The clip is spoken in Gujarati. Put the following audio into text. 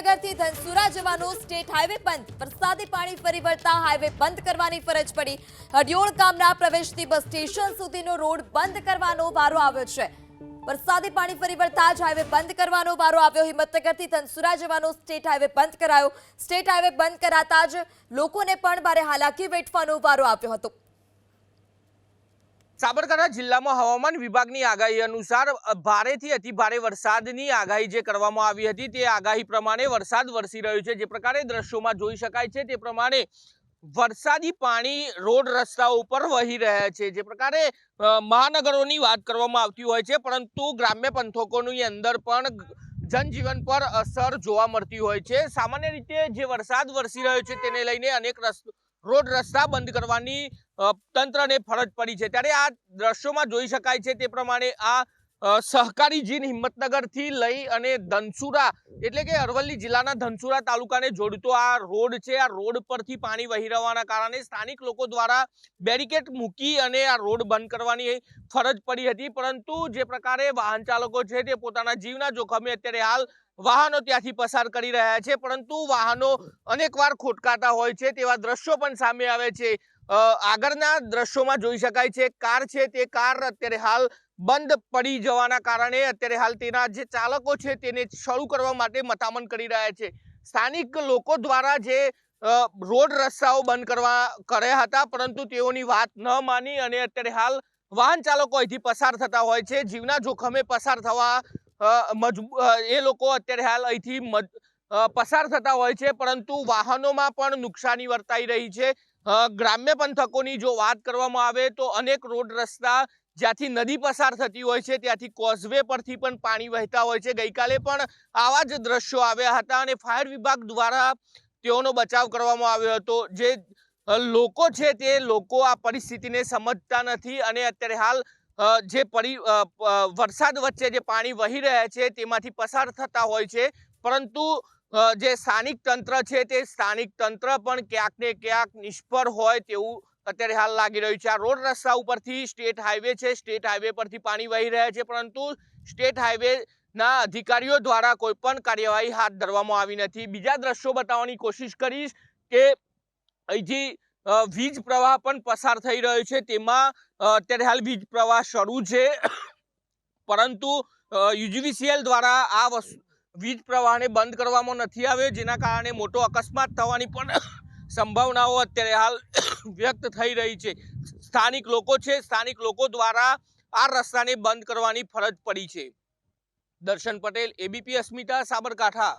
હિંમતનગરથી ધનસુરા જવાનો સ્ટેટ હાઈવે બંધ. વરસાદી પાણી ફરી વળતા હાઈવે બંધ કરવાની ફરજ પડી. હડિયોળ ગામના પ્રવેશથી બસ સ્ટેશન સુધીનો રોડ બંધ કરવાનો વારો આવ્યો છે. વરસાદી પાણી ફરી વળતા જ હાઈવે બંધ કરવાનો વારો આવ્યો. હિંમતનગરથી ધનસુરા જવાનો સ્ટેટ હાઈવે બંધ કરાયો. સ્ટેટ હાઈવે બંધ કરાતા જ લોકોને પણ ભારે હાલાકી વેઠવાનો વારો આવ્યો હતો. સાબરકાંઠા જિલ્લામાં હવામાન વિભાગની આગાહી અનુસાર ભારેથી અતિ ભારે વરસાદની આગાહી જે કરવામાં આવી હતી તે આગાહી પ્રમાણે વરસાદ વરસી રહ્યો છે. જે પ્રકારે દ્રશ્યોમાં જોઈ શકાય છે તે પ્રમાણે વરસાદી પાણી રોડ રસ્તા ઉપર વહી રહ્યા છે. જે પ્રકારે મહાનગરોની વાત કરવામાં આવતી હોય છે, પરંતુ ગ્રામ્ય પંથકોની અંદર પણ જનજીવન પર અસર જોવા મળતી હોય છે. સામાન્ય રીતે જે વરસાદ વરસી રહ્યો છે તેને લઈને અનેક રસ્તો, રોડ રસ્તા બંધ કરવાની તંત્રને ફરજ પડી છે. ત્યારે આ દ્રશ્યોમાં જોઈ શકાય છે તે પ્રમાણે આ સહકારી જીન હિંમતનગરથી લઈ અને ધનસુરા એટલે કે અરવલ્લી જિલ્લાના ધનસુરા તાલુકાને જોડતો આ રોડ છે. આ રોડ પરથી પાણી વહી રહેવાના કારણે સ્થાનિક લોકો દ્વારા બેરિકેડ મૂકી અને આ રોડ બંધ કરવાની ફરજ પડી હતી. પરંતુ જે પ્રકારે વાહન ચાલકો છે તે પોતાના જીવના જોખમે અત્યારે હાલ વાહનો ત્યાંથી પસાર કરી રહ્યા છે, પરંતુ વાહનો અનેકવાર ખોટકાતા હોય છે, તેવા દ્રશ્યો પણ સામે આવે છે. આગળના દ્રશ્યોમાં જોઈ શકાય છે, કાર છે, તે કાર અત્યારે હાલ બંધ પડી જવાના કારણે અત્યારે હાલ તેના જે ચાલકો છે, તેને શરૂ કરવા માટે મતામણ કરી રહ્યા છે. સ્થાનિક લોકો દ્વારા જે રોડ રસ્તાઓ બંધ કરવા કર્યા હતા, પરંતુ તેઓની વાત ન માની અને અત્યારે હાલ વાહન ચાલકો અહીંથી પસાર થતા હોય છે. જીવના જોખમે પસાર થવા એ લોકો અત્યારે હાલ અહીંથી પસાર થતા હોય છે, પરંતુ વાહનોમાં પણ નુકસાની વર્તાઈ રહી છે. ગ્રામ્ય પંથકોની જો વાત કરવામાં આવે તો અનેક રોડ રસ્તા જ્યાંથી નદી પસાર થતી હોય છે, ત્યાંથી કોઝવે પરથી પણ પાણી વહેતા હોય છે. ગઈકાલે પણ આવા જ દ્રશ્યો આવ્યા હતા અને ફાયર વિભાગ દ્વારા તેઓનો બચાવ કરવામાં આવ્યો હતો. જે લોકો છે તે લોકો આ પરિસ્થિતિને સમજતા નથી અને અત્યારે હાલ જે પરી વરસાદ વચ્ચે જે પાણી વહી રહ્યા છે તેમાંથી પસાર થતા હોય છે. પરંતુ જે સ્થાનિક તંત્ર છે તે સ્થાનિક તંત્ર પણ ક્યાંક ક્યાંક નિષ્ફળ હોય તેવું અત્યારે હાલ લાગી રહ્યું છે. આ રોડ રસ્તા ઉપરથી સ્ટેટ હાઈવે છે. સ્ટેટ હાઈવે પરથી પાણી વહી રહ્યા છે. પરંતુ સ્ટેટ હાઈવે ના અધિકારીઓ દ્વારા કોઈ પણ કાર્યવાહી હાથ ધરવામાં આવી નથી. બીજા દ્રશ્યો બતાવવાની કોશિશ કરીશ કે અહીંથી વીજ પ્રવાહ પણ પસાર થઈ રહ્યો છે. તેમાં અત્યારે હાલ વીજ પ્રવાહ શરૂ છે. પરંતુ યુજીવીસીએલ દ્વારા આ વસ્તુ વીજ પ્રવાહને બંધ કરવામાં નથી આવ્યો, જેના કારણે મોટો અકસ્માત થવાની પણ સંભાવનાઓ અત્યારે હાલ વ્યક્ત થઈ રહી છે. સ્થાનિક લોકો છે, સ્થાનિક લોકો દ્વારા આ રસ્તાને બંધ કરવાની ફરજ પડી છે. દર્શન પટેલ, એબીપી અસ્મિતા, સાબરકાંઠા.